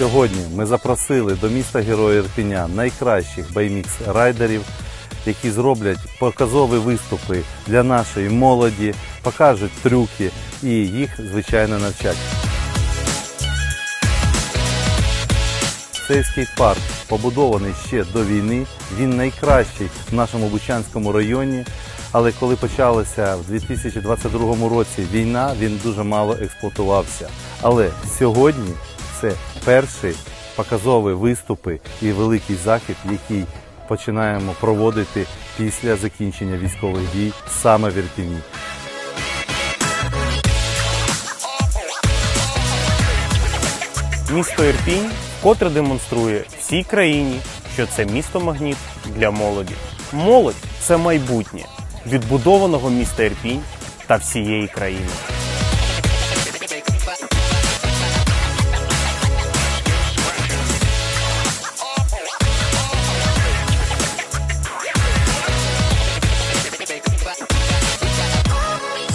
Сьогодні ми запросили до міста Героя Ірпіня найкращих баймікс райдерів, які зроблять показові виступи для нашої молоді, покажуть трюки і їх звичайно навчать. Цей скейт-парк побудований ще до війни. Він найкращий в нашому Бучанському районі. Але коли почалася в 2022 році війна, він дуже мало експлуатувався. Але сьогодні це перші показові виступи і великий захід, який починаємо проводити після закінчення військових дій саме в Ірпіні. Місто Ірпінь вкотре демонструє всій країні, що це місто магніт для молоді. Молодь це майбутнє відбудованого міста Ірпінь та всієї країни.